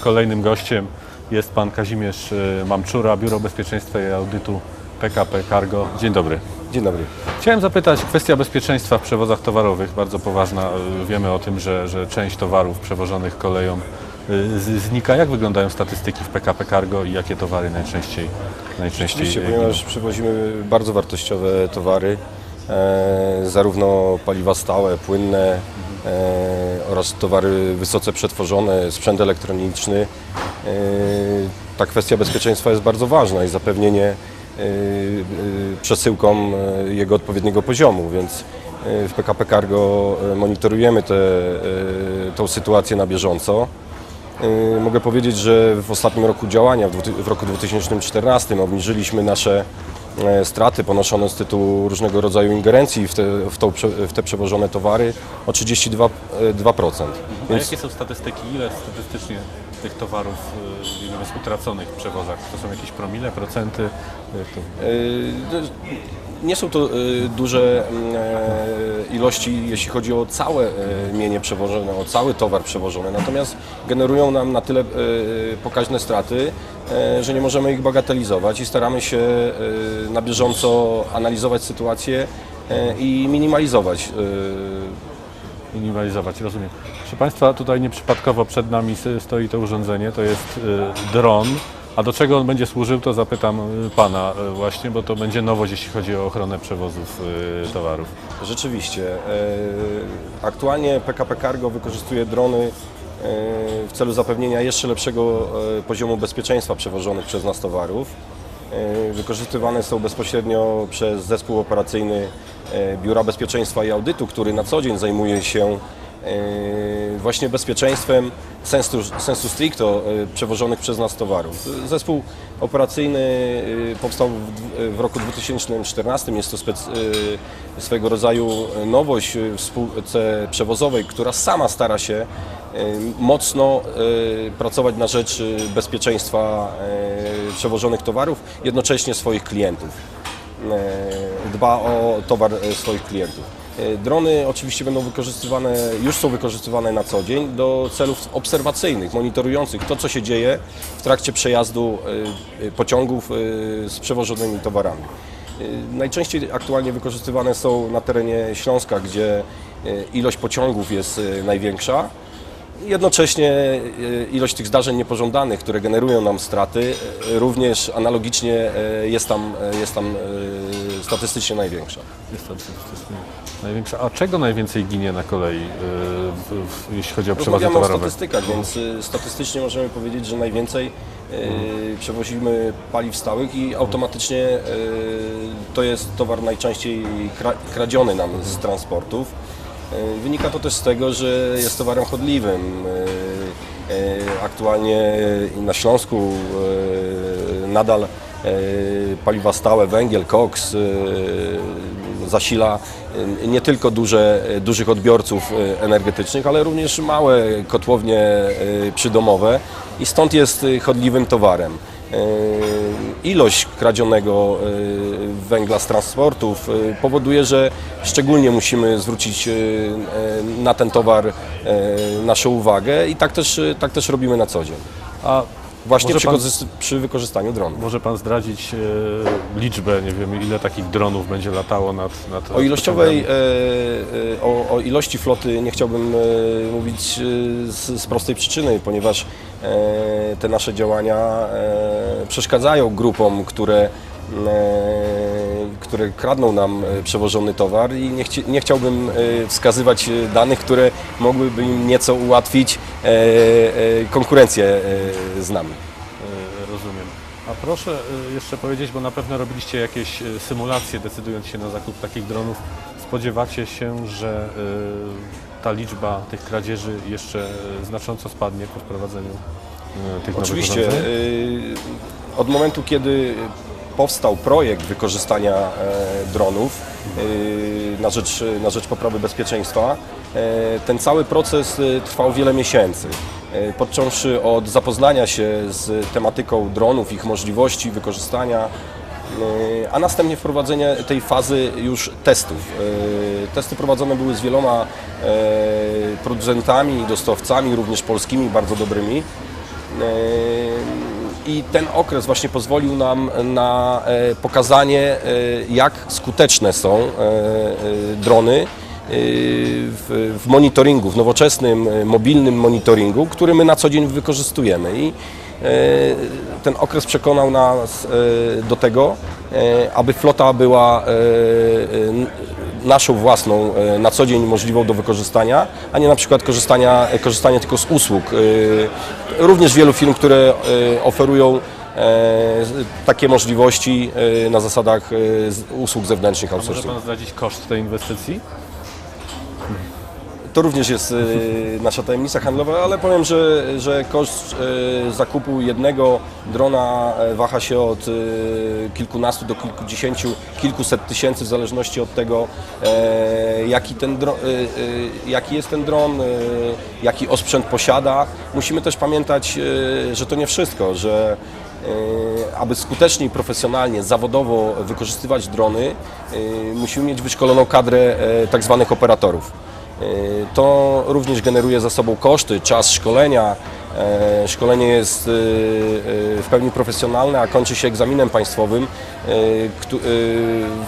kolejnym gościem jest pan Kazimierz e, Mamczura, Biuro Bezpieczeństwa i Audytu PKP Cargo. Dzień dobry. Dzień dobry. Chciałem zapytać, kwestia bezpieczeństwa w przewozach towarowych, bardzo poważna. E, Wiemy o tym, że, że część towarów przewożonych koleją z- znika. Jak wyglądają statystyki w PKP Cargo i jakie towary najczęściej, najczęściej Oczywiście, ponieważ przewozimy bardzo wartościowe towary, e, zarówno paliwa stałe, płynne e, oraz towary wysoce przetworzone, sprzęt elektroniczny. E, ta kwestia bezpieczeństwa jest bardzo ważna i zapewnienie e, e, przesyłkom jego odpowiedniego poziomu, więc w PKP Cargo monitorujemy tę sytuację na bieżąco. Mogę powiedzieć, że w ostatnim roku działania, w roku 2014, obniżyliśmy nasze straty ponoszone z tytułu różnego rodzaju ingerencji w te, w w te przewożone towary o 32%. e, 2%. A Więc jakie są statystyki? Ile statystycznie tych towarów e, jest utraconych w przewozach? To są jakieś promile, procenty? To... nie są to e, duże e, ilości, jeśli chodzi o całe e, mienie przewożone, o cały towar przewożony, natomiast generują nam na tyle pokaźne straty, że nie możemy ich bagatelizować i staramy się na bieżąco analizować sytuację i minimalizować minimalizować, rozumiem. Proszę Państwa, tutaj nieprzypadkowo przed nami stoi to urządzenie, to jest y, dron. A do czego on będzie służył, to zapytam y, Pana y, właśnie, bo to będzie nowość, jeśli chodzi o ochronę przewozów y, towarów. Rzeczywiście. e, Aktualnie PKP Cargo wykorzystuje drony e, w celu zapewnienia jeszcze lepszego e, poziomu bezpieczeństwa przewożonych przez nas towarów. Wykorzystywane są bezpośrednio przez zespół operacyjny Biura Bezpieczeństwa i Audytu, który na co dzień zajmuje się właśnie bezpieczeństwem sensu, sensu stricto e, przewożonych przez nas towarów. Zespół operacyjny e, powstał w, w roku 2014. Jest to spec, swego rodzaju nowość w spółce przewozowej, która sama stara się mocno pracować na rzecz bezpieczeństwa przewożonych towarów, jednocześnie swoich klientów dba o towar swoich klientów. E, Drony oczywiście będą wykorzystywane, już są wykorzystywane na co dzień do celów obserwacyjnych, monitorujących to, co się dzieje w trakcie przejazdu e, e, pociągów z przewożonymi towarami. Najczęściej aktualnie wykorzystywane są na terenie Śląska, gdzie ilość pociągów jest największa. Jednocześnie e, ilość tych zdarzeń niepożądanych, które generują nam straty, e, również analogicznie e, jest tam, jest tam statystycznie największa. Jest statystycznie największa. A czego najwięcej ginie na kolei, jeśli chodzi o przewozy Rozmawiamy o towarowe? statystykach, więc statystycznie możemy powiedzieć, że najwięcej y, przewozimy paliw stałych i automatycznie to jest towar najczęściej kra, kradziony nam z transportów. Y, Wynika to też z tego, że jest towarem chodliwym. Y, y, Aktualnie na Śląsku nadal paliwa stałe, węgiel, koks zasila nie tylko duże, dużych odbiorców energetycznych, ale również małe kotłownie przydomowe i stąd jest chodliwym towarem. Ilość kradzionego y, węgla z transportów y, powoduje, że szczególnie musimy zwrócić y, na ten towar naszą uwagę i tak też, tak też robimy na co dzień. Właśnie przy, pan- przy wykorzystaniu dronów. może Pan zdradzić e, liczbę, nie wiem, ile takich dronów będzie latało nad, nad O ilościowej, e, e, o, o ilości floty nie chciałbym e, mówić e, z, z prostej przyczyny, ponieważ e, te nasze działania e, przeszkadzają grupom, które, e, które kradną nam e, przewożony towar i nie, chci, nie chciałbym e, wskazywać e, danych, które mogłyby im nieco ułatwić konkurencję z nami. Rozumiem. A proszę jeszcze powiedzieć, bo na pewno robiliście jakieś symulacje decydując się na zakup takich dronów. Spodziewacie się, że ta liczba tych kradzieży jeszcze znacząco spadnie po wprowadzeniu tych Oczywiście. nowych y, Od momentu, kiedy powstał projekt wykorzystania e, dronów y, na rzecz, na rzecz poprawy bezpieczeństwa, e, ten cały proces trwał wiele miesięcy. E, Począwszy od zapoznania się z tematyką dronów, ich możliwości wykorzystania, a następnie wprowadzenie tej fazy już testów. Testy prowadzone były z wieloma e, producentami i dostawcami, również polskimi, bardzo dobrymi. I ten okres właśnie pozwolił nam na e, pokazanie, e, jak skuteczne są e, drony w, monitoringu, w nowoczesnym, mobilnym monitoringu, który my na co dzień wykorzystujemy. I ten okres przekonał nas do tego, aby flota była naszą własną, e, na co dzień możliwą do wykorzystania, a nie na przykład korzystania, korzystanie tylko z usług. E, Również wielu firm, które e, oferują e, takie możliwości e, na zasadach e, usług zewnętrznych Może outsourcingu. Pan zdradzić koszt tej inwestycji? To również jest e, nasza tajemnica handlowa, ale powiem, że, że koszt e, zakupu jednego drona e, waha się od kilkunastu do kilkudziesięciu, kilkuset tysięcy w zależności od tego, e, jaki, ten dro, e, jaki jest ten dron, jaki osprzęt posiada. Musimy też pamiętać, że to nie wszystko, że aby skutecznie profesjonalnie, zawodowo wykorzystywać drony, musimy mieć wyszkoloną kadrę e, tak zwanych operatorów. Y, To również generuje za sobą koszty, czas szkolenia. E, Szkolenie jest y, w pełni profesjonalne, a kończy się egzaminem państwowym,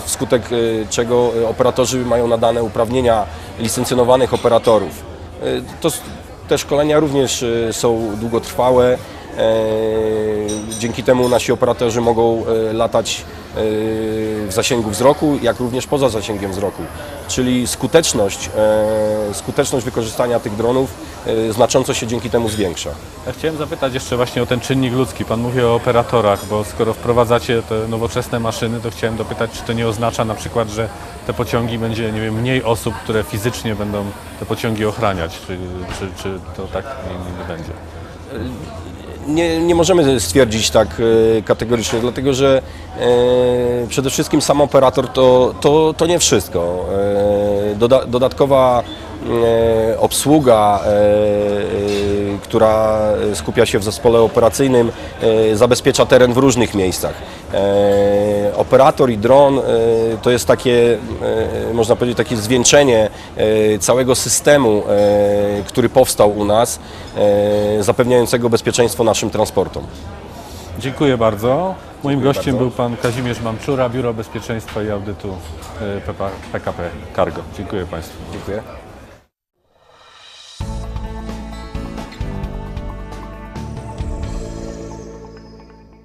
wskutek czego operatorzy mają nadane uprawnienia licencjonowanych operatorów. To, te szkolenia również są długotrwałe. E, Dzięki temu nasi operatorzy mogą e, latać e, w zasięgu wzroku, jak również poza zasięgiem wzroku. Czyli skuteczność, e, skuteczność wykorzystania tych dronów e, znacząco się dzięki temu zwiększa. Ja chciałem zapytać jeszcze właśnie o ten czynnik ludzki. Pan mówi o operatorach, bo skoro wprowadzacie te nowoczesne maszyny, to chciałem dopytać, czy to nie oznacza na przykład, że te pociągi będzie, nie wiem, mniej osób, które fizycznie będą te pociągi ochraniać, czy, czy, czy to tak nie, nie, nie będzie? Nie, nie możemy stwierdzić tak e, kategorycznie, dlatego że e, przede wszystkim sam operator to, to, to nie wszystko. E, doda, dodatkowa obsługa, która skupia się w zespole operacyjnym, e, zabezpiecza teren w różnych miejscach. E, operator i dron e, to jest takie, e, można powiedzieć, takie zwieńczenie e, całego systemu, e, który powstał u nas, e, zapewniającego bezpieczeństwo naszym transportom. Dziękuję bardzo. Moim gościem bardzo. był pan Kazimierz Mamczura, Biuro Bezpieczeństwa i Audytu e, PKP Cargo. Dziękuję Państwu. Dziękuję.